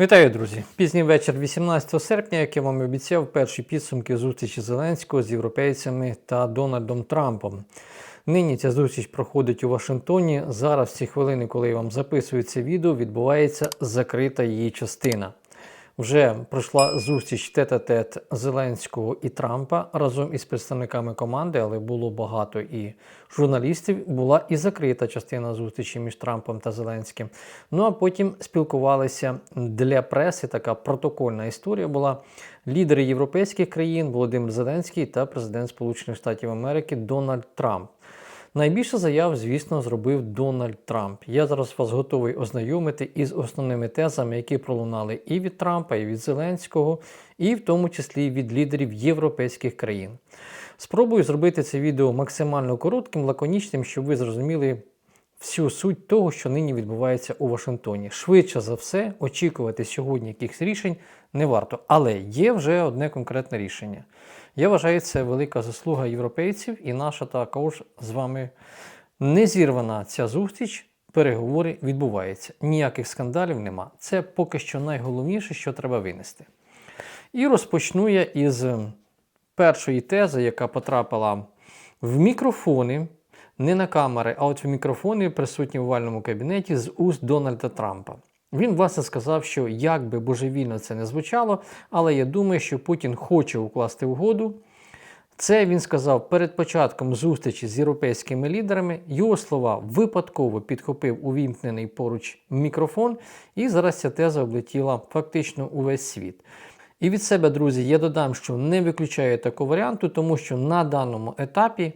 Вітаю, друзі! Пізній вечір 18 серпня, як я вам обіцяв, перші підсумки зустрічі Зеленського з європейцями та Дональдом Трампом. Нині ця зустріч проходить у Вашингтоні. Зараз, в ці хвилини, коли я вам записую це відео, відбувається закрита її частина. Вже пройшла зустріч тет-а-тет Зеленського і Трампа разом із представниками команди, але було багато і журналістів. Була і закрита частина зустрічі між Трампом та Зеленським. Ну а потім спілкувалися для преси. Така протокольна історія була. Лідери європейських країн Володимир Зеленський та президент Сполучених Штатів Америки Дональд Трамп. Найбільше заяв, звісно, зробив Дональд Трамп. Я зараз вас готовий ознайомити із основними тезами, які пролунали і від Трампа, і від Зеленського, і в тому числі від лідерів європейських країн. Спробую зробити це відео максимально коротким, лаконічним, щоб ви зрозуміли всю суть того, що нині відбувається у Вашингтоні. Швидше за все, очікувати сьогодні якихось рішень не варто. Але є вже одне конкретне рішення. Я вважаю, це велика заслуга європейців і наша також з вами не зірвана ця зустріч. Переговори відбуваються. Ніяких скандалів нема. Це поки що найголовніше, що треба винести. І розпочну я із першої тези, яка потрапила в мікрофони, не на камери, а от в мікрофони, присутні в овальному кабінеті з уст Дональда Трампа. Він власне сказав, що як би божевільно це не звучало, але я думаю, що Путін хоче укласти угоду. Це він сказав перед початком зустрічі з європейськими лідерами. Його слова випадково підхопив увімкнений поруч мікрофон, і зараз ця теза облетіла фактично увесь світ. І від себе, друзі, я додам, що не виключаю такого варіанту, тому що на даному етапі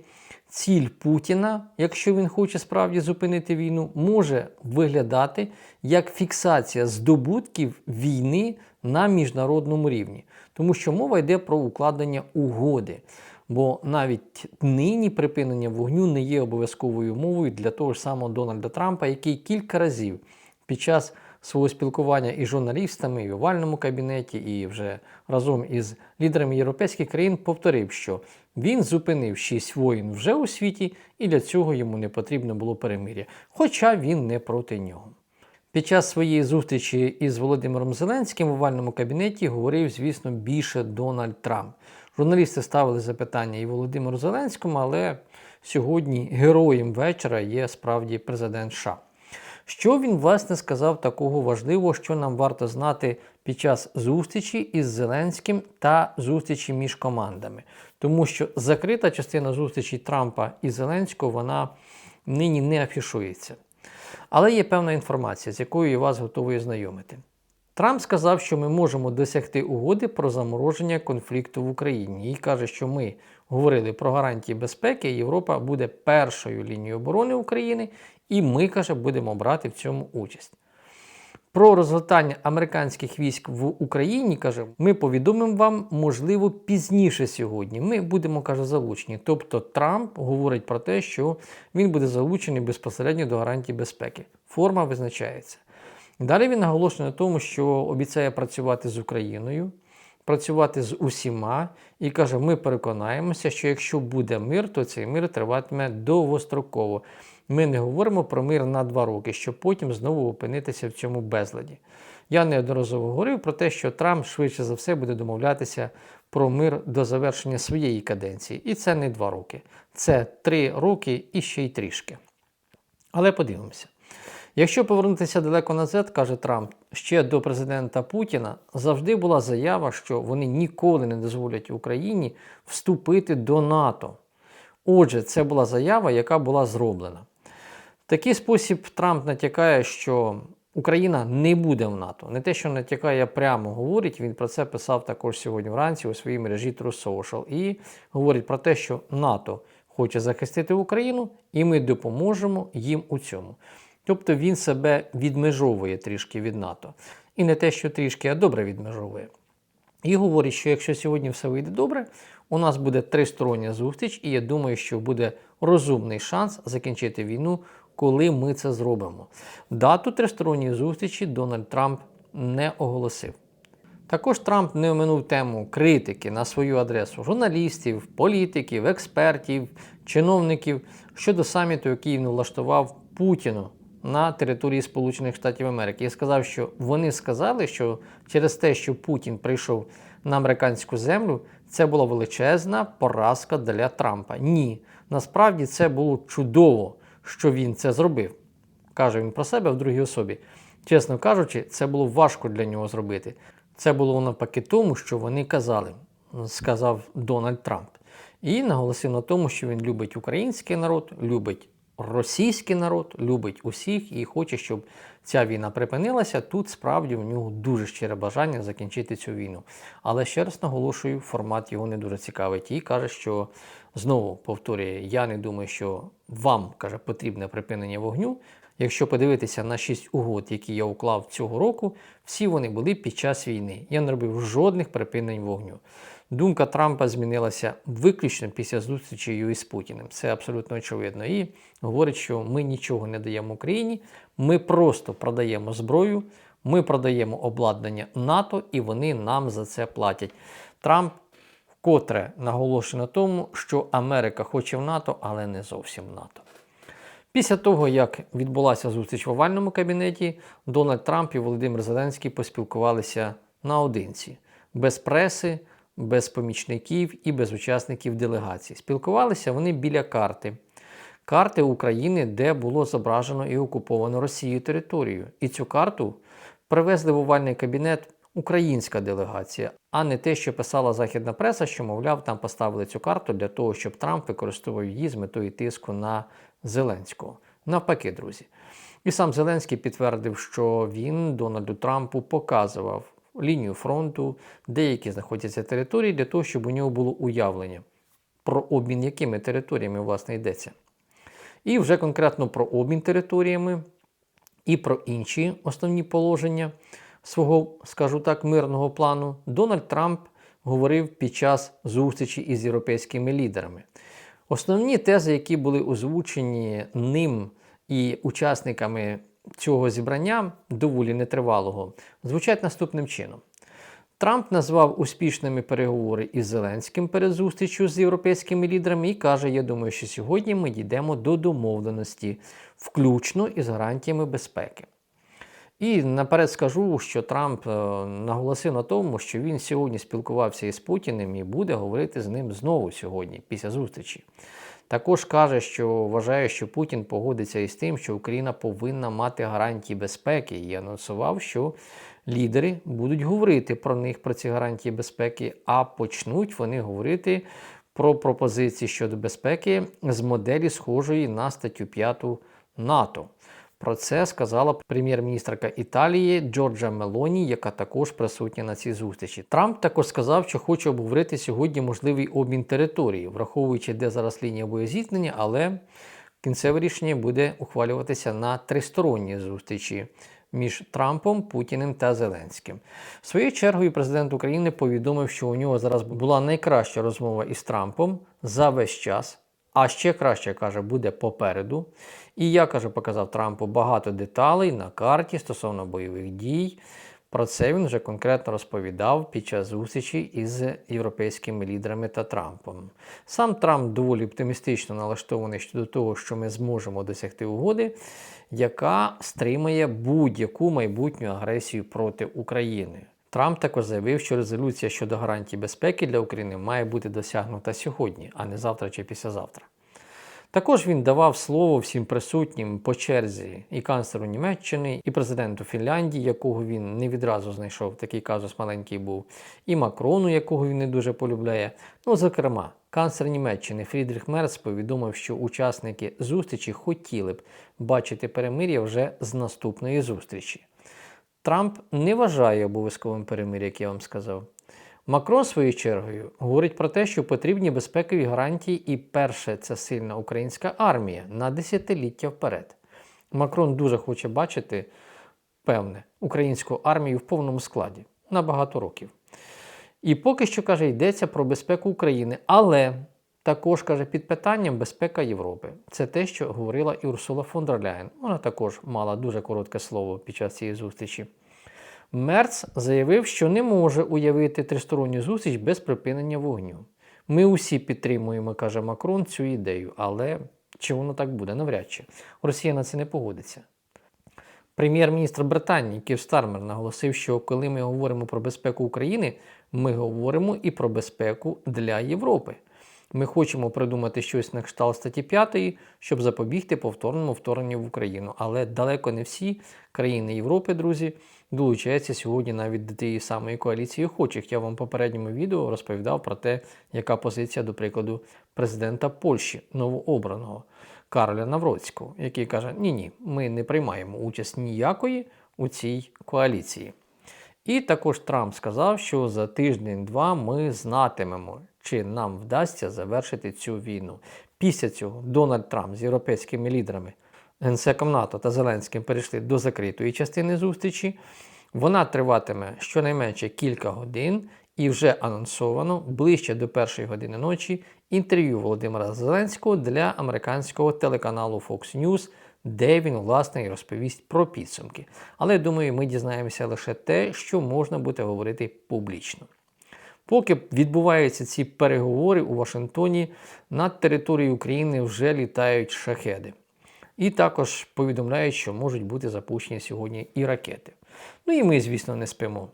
ціль Путіна, якщо він хоче справді зупинити війну, може виглядати як фіксація здобутків війни на міжнародному рівні, тому що мова йде про укладення угоди. Бо навіть нині припинення вогню не є обов'язковою умовою для того ж самого Дональда Трампа, який кілька разів під час свого спілкування із журналістами, і в овальному кабінеті, і вже разом із лідерами європейських країн повторив, що він зупинив шість воїн вже у світі, і для цього йому не потрібно було перемир'я, хоча він не проти нього. Під час своєї зустрічі із Володимиром Зеленським в овальному кабінеті говорив, звісно, більше Дональд Трамп. Журналісти ставили запитання і Володимиру Зеленському, але сьогодні героєм вечора є справді президент США. Що він, власне, сказав такого важливого, що нам варто знати під час зустрічі із Зеленським та зустрічі між командами? Тому що закрита частина зустрічі Трампа і Зеленського вона нині не афішується. Але є певна інформація, з якою я вас готовий знайомити. Трамп сказав, що ми можемо досягти угоди про замороження конфлікту в Україні і каже, що ми говорили про гарантії безпеки, Європа буде першою лінією оборони України, і ми, каже, будемо брати в цьому участь. Про розгортання американських військ в Україні, каже, ми повідомимо вам, можливо, пізніше сьогодні. Ми будемо, каже, залучені. Тобто Трамп говорить про те, що він буде залучений безпосередньо до гарантій безпеки. Форма визначається. Далі він наголошує на тому, що обіцяє працювати з Україною, працювати з усіма, і каже: ми переконаємося, що якщо буде мир, то цей мир триватиме довгостроково. Ми не говоримо про мир на два роки, щоб потім знову опинитися в цьому безладі. Я неодноразово говорив про те, що Трамп швидше за все буде домовлятися про мир до завершення своєї каденції. І це не два роки, це три роки і ще й трішки. Але подивимося. Якщо повернутися далеко назад, каже Трамп, ще до президента Путіна завжди була заява, що вони ніколи не дозволять Україні вступити до НАТО. Отже, це була заява, яка була зроблена. Такий спосіб Трамп натякає, що Україна не буде в НАТО. Не те, що натякає, прямо говорить. Він про це писав також сьогодні вранці у своїй мережі True Social. І говорить про те, що НАТО хоче захистити Україну, і ми допоможемо їм у цьому. Тобто він себе відмежовує трішки від НАТО. І не те, що трішки, а добре відмежовує. І говорить, що якщо сьогодні все вийде добре, у нас буде тристороння зустріч, і я думаю, що буде розумний шанс закінчити війну, коли ми це зробимо. Дату тристоронньої зустрічі Дональд Трамп не оголосив. Також Трамп не оминув тему критики на свою адресу журналістів, політиків, експертів, чиновників щодо саміту, який він влаштував Путіну на території Сполучених Штатів Америки і сказав, що вони сказали, що через те, що Путін прийшов на американську землю, це була величезна поразка для Трампа. Ні, насправді це було чудово, що він це зробив. Каже він про себе в другій особі. Чесно кажучи, це було важко для нього зробити. Це було навпаки тому, що вони казали, сказав Дональд Трамп. І наголосив на тому, що він любить український народ, любить російський народ, любить усіх і хоче, щоб ця війна припинилася. Тут справді в нього дуже щире бажання закінчити цю війну. Але ще раз наголошую, формат його не дуже цікавить. І каже, що знову повторює: я не думаю, що вам каже потрібне припинення вогню. Якщо подивитися на шість угод, які я уклав цього року, всі вони були під час війни. Я не робив жодних припинень вогню. Думка Трампа змінилася виключно після зустрічі із Путіним. Це абсолютно очевидно. І говорить, що ми нічого не даємо Україні, ми просто продаємо зброю, ми продаємо обладнання НАТО, і вони нам за це платять. Трамп вкотре наголошує на тому, що Америка хоче в НАТО, але не зовсім в НАТО. Після того, як відбулася зустріч в овальному кабінеті, Дональд Трамп і Володимир Зеленський поспілкувалися наодинці, без преси, без помічників і без учасників делегації. Спілкувалися вони біля карти. Карти України, де було зображено і окуповано Росією територію. І цю карту привезли в овальний кабінет українська делегація, а не те, що писала західна преса, що, мовляв, там поставили цю карту для того, щоб Трамп використовував її з метою тиску на Зеленського. Навпаки, друзі. І сам Зеленський підтвердив, що він Дональду Трампу показував лінію фронту, деякі знаходяться території, для того, щоб у нього було уявлення про обмін якими територіями власне йдеться. І вже конкретно про обмін територіями і про інші основні положення свого, скажу так, мирного плану Дональд Трамп говорив під час зустрічі із європейськими лідерами. Основні тези, які були озвучені ним і учасниками цього зібрання, доволі нетривалого, звучать наступним чином. Трамп назвав успішними переговори із Зеленським перед зустрічю з європейськими лідерами і каже: Я думаю, що сьогодні ми дійдемо до домовленості, включно із гарантіями безпеки. І наперед скажу, що Трамп е, наголосив на тому, що він сьогодні спілкувався із Путіним і буде говорити з ним знову сьогодні, після зустрічі. Також каже, що вважає, що Путін погодиться із тим, що Україна повинна мати гарантії безпеки, і анонсував, що лідери будуть говорити про них, про ці гарантії безпеки, а почнуть вони говорити про пропозиції щодо безпеки з моделі, схожої на статтю 5 НАТО. Про це сказала прем'єр-міністрка Італії Джорджа Мелоні, яка також присутня на цій зустрічі. Трамп також сказав, що хоче обговорити сьогодні можливий обмін території, враховуючи, де зараз лінія боєзіткнення, але кінцеве рішення буде ухвалюватися на тристоронній зустрічі. Між Трампом, Путіним та Зеленським. Своєю чергою президент України повідомив, що у нього зараз була найкраща розмова із Трампом за весь час. А ще краще каже, буде попереду. І я каже, показав Трампу багато деталей на карті стосовно бойових дій. Про це він вже конкретно розповідав під час зустрічі із європейськими лідерами та Трампом. Сам Трамп доволі оптимістично налаштований щодо того, що ми зможемо досягти угоди, яка стримає будь-яку майбутню агресію проти України. Трамп також заявив, що резолюція щодо гарантій безпеки для України має бути досягнута сьогодні, а не завтра чи післязавтра. Також він давав слово всім присутнім по черзі і канцлеру Німеччини, і президенту Фінляндії, якого він не відразу знайшов, такий казус маленький був, і Макрону, якого він не дуже полюбляє. Ну, зокрема, канцлер Німеччини Фрідріх Мерц повідомив, що учасники зустрічі хотіли б бачити перемир'я вже з наступної зустрічі. Трамп не вважає обов'язковим перемир'я, як я вам сказав. Макрон, своєю чергою, говорить про те, що потрібні безпекові гарантії, і перше це сильна українська армія на десятиліття вперед. Макрон дуже хоче бачити, певне, українську армію в повному складі на багато років. І поки що каже, йдеться про безпеку України, але також каже під питанням безпека Європи. Це те, що говорила і Урсула фон дер Ляєн. Вона також мала дуже коротке слово під час цієї зустрічі. Мерц заявив, що не може уявити тристоронню зустріч без припинення вогню. Ми усі підтримуємо, каже Макрон, цю ідею, але чи воно так буде? Навряд чи. Росія на це не погодиться. Прем'єр-міністр Британії Кір Стармер наголосив, що коли ми говоримо про безпеку України, ми говоримо і про безпеку для Європи. Ми хочемо придумати щось на кшталт статті 5, щоб запобігти повторному вторгненню в Україну. Але далеко не всі країни Європи, друзі, долучаються сьогодні навіть до тієї самої коаліції охочих. Я вам в попередньому відео розповідав про те, яка позиція, до прикладу, президента Польщі, новообраного Кароля Навроцького, який каже: Ні, ні, ми не приймаємо участь ніякої у цій коаліції. І також Трамп сказав, що за тиждень-два ми знатимемо, чи нам вдасться завершити цю війну. Після цього Дональд Трамп з європейськими лідерами, генсеком НАТО та Зеленським перейшли до закритої частини зустрічі. Вона триватиме щонайменше кілька годин і вже анонсовано ближче до першої години ночі інтерв'ю Володимира Зеленського для американського телеканалу Fox News, де він власне і розповість про підсумки. Але думаю, ми дізнаємося лише те, що можна буде говорити публічно. Поки відбуваються ці переговори у Вашингтоні, над територією України вже літають шахеди. І також повідомляють, що можуть бути запущені сьогодні і ракети. Ну і ми, звісно, не спимо.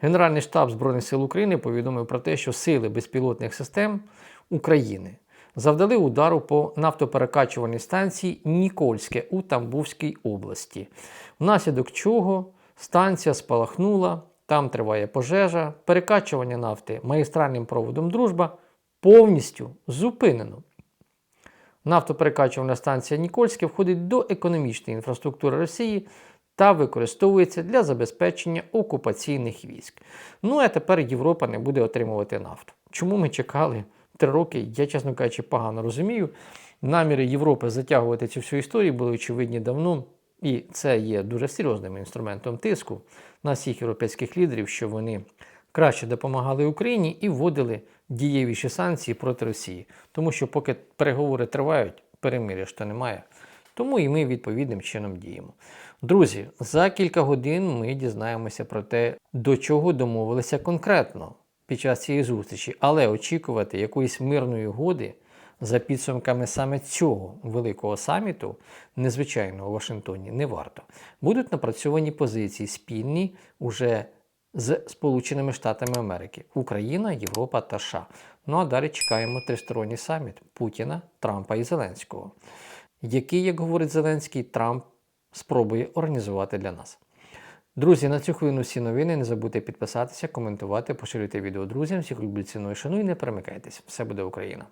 Генеральний штаб Збройних сил України повідомив про те, що сили безпілотних систем України завдали удару по нафтоперекачувальній станції Нікольське у Тамбовській області, внаслідок чого станція спалахнула, там триває пожежа, перекачування нафти магістральним проводом Дружба повністю зупинено. Нафтоперекачувальна станція Нікольське входить до економічної інфраструктури Росії та використовується для забезпечення окупаційних військ. Ну а тепер Європа не буде отримувати нафту. Чому ми чекали три роки? Я, чесно кажучи, погано розумію. Наміри Європи затягувати цю всю історію були очевидні давно, і це є дуже серйозним інструментом тиску на всіх європейських лідерів, що вони краще допомагали Україні і вводили дієвіші санкції проти Росії. Тому що поки переговори тривають, перемир'я ж то немає. Тому і ми відповідним чином діємо. Друзі, за кілька годин ми дізнаємося про те, до чого домовилися конкретно під час цієї зустрічі, але очікувати якоїсь мирної угоди за підсумками саме цього великого саміту, незвичайно у Вашингтоні, не варто. Будуть напрацьовані позиції спільні уже з Сполученими Штатами Америки, Україна, Європа та США. Ну а далі чекаємо тристоронній саміт Путіна, Трампа і Зеленського, який, як говорить Зеленський, Трамп спробує організувати для нас. Друзі, на цю хвилину всі новини. Не забудьте підписатися, коментувати, поширюйте відео друзям. Всіх люблю ціною шану і не перемикайтесь. Все буде Україна!